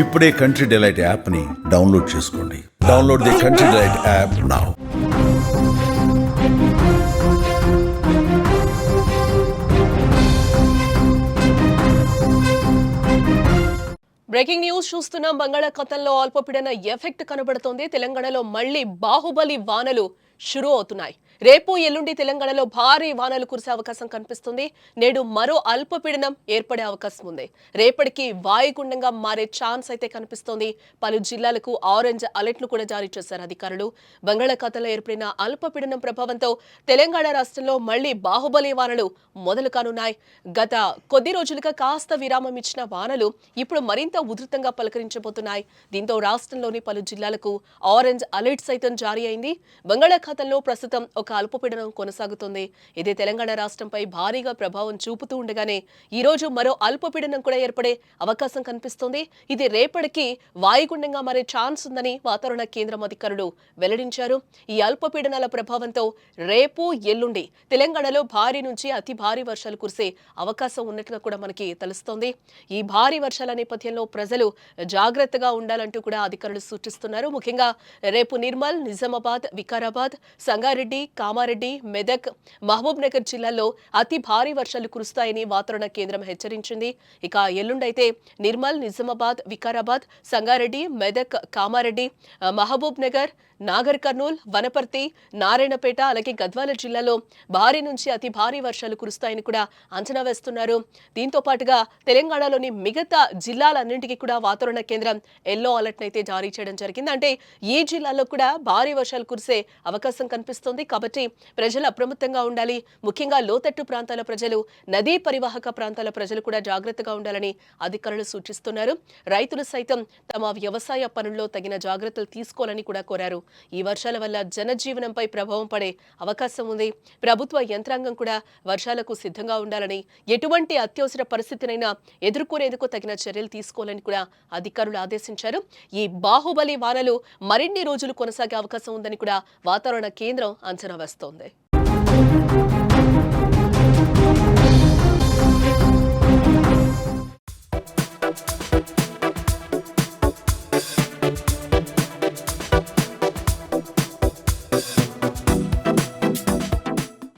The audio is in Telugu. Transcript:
ఇప్పుడే కంట్రీ డిలైట్ యాప్ని డౌన్లోడ్ చేసుకోండి. Download the Country Delight app now breaking news చూస్తున్నాం. బంగాళాఖాతంలో అల్పపీడన ఎఫెక్ట్ కనబడుతోంది. తెలంగాణలో మళ్ళీ బాహుబలి వానలు షురూ అవుతున్నాయి. రేపు ఎల్లుండి తెలంగాణలో భారీ వానలు కురిసే అవకాశం కనిపిస్తుంది. నేడు మరో అల్పపీడనం ఏర్పడే అవకాశం ఉంది. రేపటికి వాయుగుండంగా మారే ఛాన్స్ అయితే కనిపిస్తోంది. పలు జిల్లాలకు ఆరెంజ్ అలర్ట్లు కూడా జారీ చేశారు అధికారులు. బంగాళాఖాతంలో ఏర్పడిన అల్పపీడనం ప్రభావంతో తెలంగాణ రాష్ట్రంలో మళ్ళీ బాహుబలి వానలు మొదలు కానున్నాయి. గత కొద్ది రోజులుగా కాస్త విరామం ఇచ్చిన వానలు ఇప్పుడు మరింత ఉధృతంగా పలకరించబోతున్నాయి. దీంతో రాష్ట్రంలోని పలు జిల్లాలకు ఆరెంజ్ అలర్ట్ సైతం జారీ అయింది. బంగాళాఖాతంలో ప్రస్తుతం ఒక అల్పపీడనం కొనసాగుతుంది. ఇది తెలంగాణ రాష్ట్రంపై భారీగా ప్రభావం చూపుతూ ఉండగానే ఈరోజు మరో అల్పపీడనం కూడా ఏర్పడే అవకాశం కనిపిస్తోంది. ఇది రేపటికి వాయుగుండంగా మారే ఛాన్స్ ఉందని వాతావరణ కేంద్రం అధికారులు వెల్లడించారు. ఈ అల్పపీడనాల ప్రభావంతో రేపు ఎల్లుండి తెలంగాణలో భారీ నుంచి అతి భారీ వర్షాలు కురిసే అవకాశం ఉన్నట్టుగా కూడా మనకి తెలుస్తోంది. ఈ భారీ వర్షాల నేపథ్యంలో ప్రజలు జాగ్రత్తగా ఉండాలంటూ కూడా అధికారులు సూచిస్తున్నారు. ముఖ్యంగా రేపు నిర్మల్ నిజామాబాద్ వికారాబాద్ సంగారెడ్డి కామారెడ్డి మెదక్ మహబూబ్ నగర్ జిల్లాల్లో అతి భారీ వర్షాలు కురుస్తాయని వాతావరణ కేంద్రం హెచ్చరించింది. ఇక ఎల్లుండైతే నిర్మల్ నిజామాబాద్ వికారాబాద్ సంగారెడ్డి మెదక్ కామారెడ్డి మహబూబ్ నగర్ నాగర్ కర్నూల్ వనపర్తి నారాయణపేట అలాగే గద్వాల జిల్లాలో భారీ నుంచి అతి భారీ వర్షాలు కురుస్తాయని కూడా అంచనా వేస్తున్నారు. దీంతో పాటుగా తెలంగాణలోని మిగతా జిల్లాలన్నింటికీ కూడా వాతావరణ కేంద్రం ఎల్లో అలర్ట్ అయితే జారీ చేయడం జరిగింది. అంటే ఈ జిల్లాలో కూడా భారీ వర్షాలు కురిసే అవకాశం కనిపిస్తోంది. కాబట్టి ప్రజలు అప్రమత్తంగా ఉండాలి. ముఖ్యంగా లోతట్టు ప్రాంతాల ప్రజలు నదీ పరివాహక ప్రాంతాల ప్రజలు కూడా జాగ్రత్తగా ఉండాలని అధికారులు సూచిస్తున్నారు. రైతులు సైతం తమ వ్యవసాయ పనుల్లో తగిన జాగ్రత్తలు తీసుకోవాలని కూడా కోరారు. ఈ వర్షాల వల్ల జనజీవనంపై ప్రభావం పడే అవకాశం ఉంది. ప్రభుత్వ యంత్రాంగం కూడా వర్షాలకు సిద్ధంగా ఉండాలని ఎటువంటి అత్యవసర పరిస్థితినైనా ఎదుర్కొనేందుకు తగిన చర్యలు తీసుకోవాలని కూడా అధికారులు ఆదేశించారు. ఈ బాహుబలి వానలు మరిన్ని రోజులు కొనసాగే అవకాశం ఉందని కూడా వాతావరణ కేంద్రం అంచనా వస్తోంది